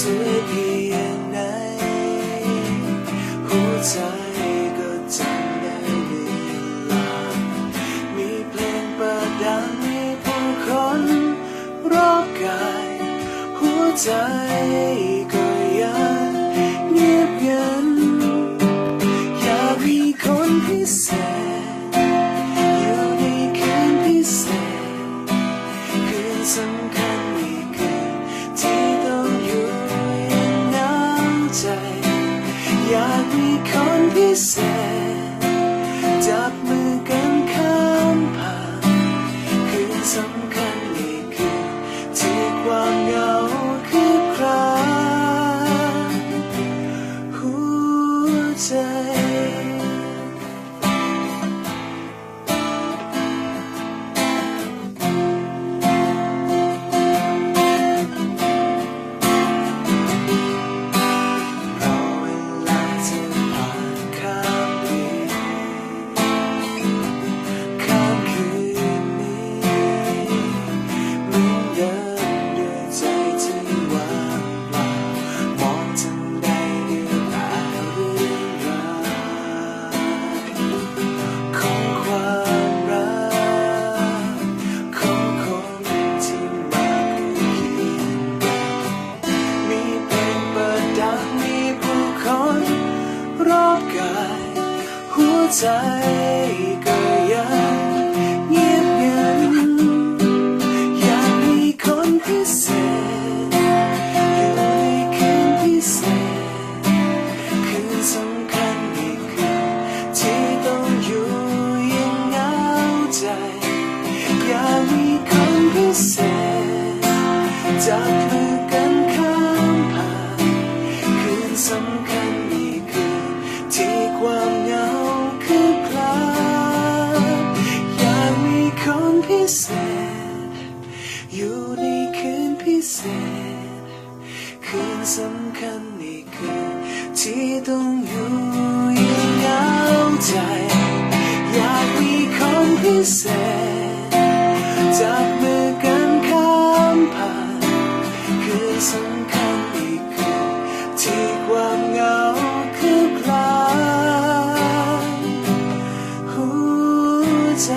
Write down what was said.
สวยเพียงไหนหัวใจก็จำได้เวลามีเพลงเปิดดังมีผู้คนรอบกาย หัวใจก็ because ใจก็ยังเงียบงันอยากมีคนพิเศษอยู่ในคืนพิเศษคืนสำคัญอีกคืนที่ต้องอยู่ยังเหงาใจ อยากมีคนพิเศษจับมือกันข้ามผ่านคืนสำคัญอีกคืนที่ความ พิเศษ อยู่ในคืนพิเศษ คืนสำคัญในคืนที่ต้องอยู่อย่างเหงาใจ อยากมีคนพิเศษ จับมือกันข้ามผ่าน คืนสำคัญในคืนที่ความเหงาคือคลาหัวใจ